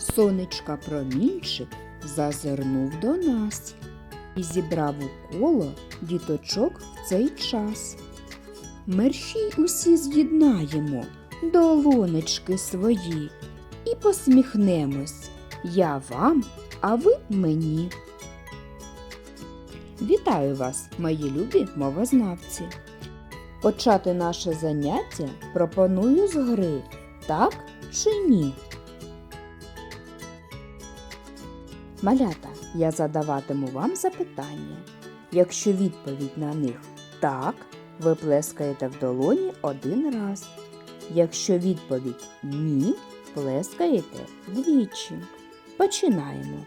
сонечка промінчик зазирнув до нас і зібрав у коло діточок в цей час. Мерщій усі з'єднаємо долонечки свої і посміхнемось. Я вам, а ви мені. Вітаю вас, мої любі мовознавці! Почати наше заняття пропоную з гри так чи ні. Малята, я задаватиму вам запитання. Якщо відповідь на них так, ви плескаєте в долоні один раз. Якщо відповідь ні, плескаєте двічі. Починаємо.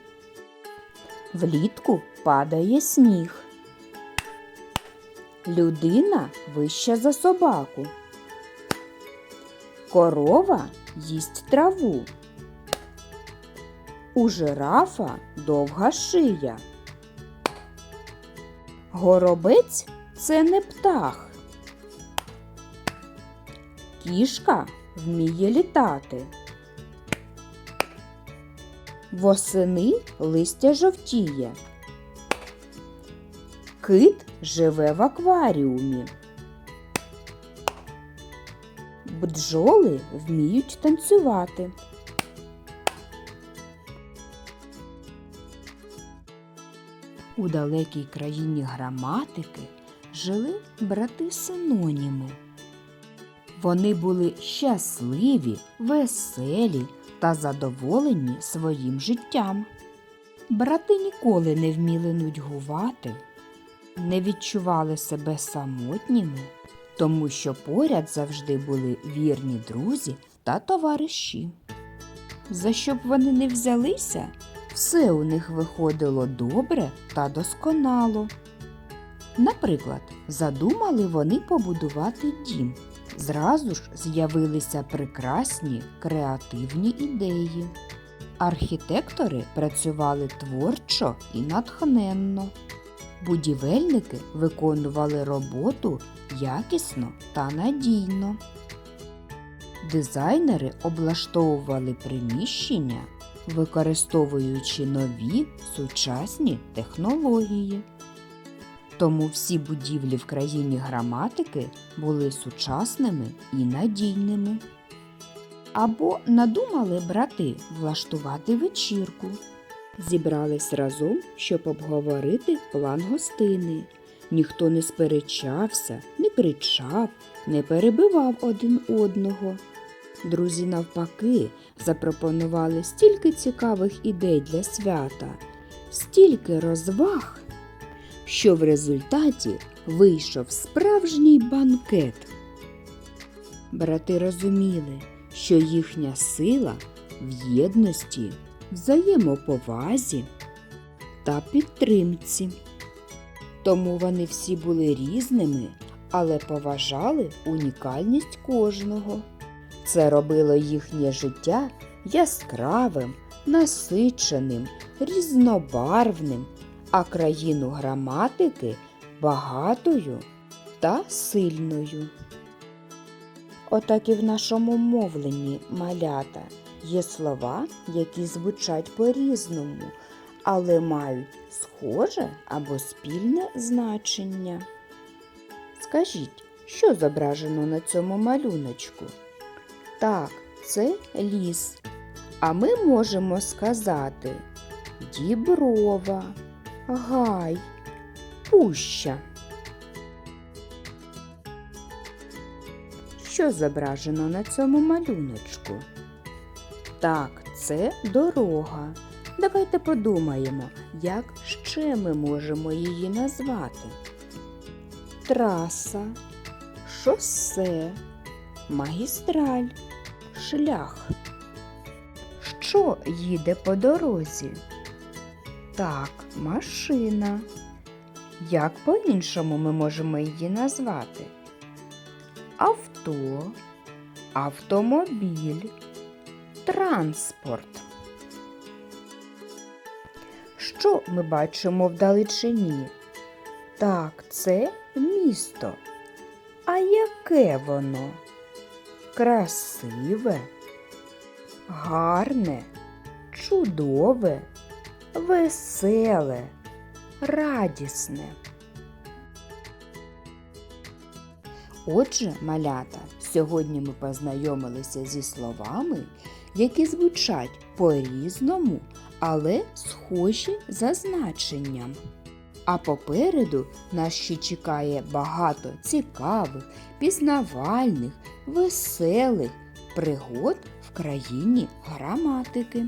Влітку падає сніг. Людина вища за собаку. Корова їсть траву. У жирафа довга шия. Горобець це не птах. Кішка вміє літати. Восени листя жовтіє. Кит живе в акваріумі. Бджоли вміють танцювати. У далекій країні граматики жили брати синоніми. Вони були щасливі, веселі та задоволені своїм життям. Брати ніколи не вміли нудьгувати, не відчували себе самотніми, тому що поряд завжди були вірні друзі та товариші. За що б вони не взялися, все у них виходило добре та досконало. Наприклад, задумали вони побудувати дім. Зразу ж з'явилися прекрасні креативні ідеї. Архітектори працювали творчо і натхненно. Будівельники виконували роботу якісно та надійно. Дизайнери облаштовували приміщення, використовуючи нові сучасні технології. Тому всі будівлі в країні граматики були сучасними і надійними. Або надумали брати влаштувати вечірку. Зібрались разом, щоб обговорити план гостини. Ніхто не сперечався, не кричав, не перебивав один одного. Друзі, навпаки, запропонували стільки цікавих ідей для свята, стільки розваг, що в результаті вийшов справжній банкет. Брати розуміли, що їхня сила в єдності, взаємоповазі та підтримці. Тому вони всі були різними, але поважали унікальність кожного. Це робило їхнє життя яскравим, насиченим, різнобарвним, а країну граматики багатою та сильною. Отак і в нашому мовленні малята є слова, які звучать по-різному, але мають схоже або спільне значення. Скажіть, що зображено на цьому малюночку? Так, це ліс. А ми можемо сказати діброва, гай, пуща. Що зображено на цьому малюночку? Так, це дорога. Давайте подумаємо, як ще ми можемо її назвати. Траса, шосе, магістраль, шлях. Що їде по дорозі? Так, машина. Як по-іншому ми можемо її назвати? Авто, автомобіль, транспорт. Що ми бачимо вдалечині? Так, це місто. А яке воно? Красиве, гарне, чудове, веселе, радісне. Отже, малята, сьогодні ми познайомилися зі словами, які звучать по-різному, але схожі за значенням. А попереду нас ще чекає багато цікавих, пізнавальних, веселих пригод в країні граматики.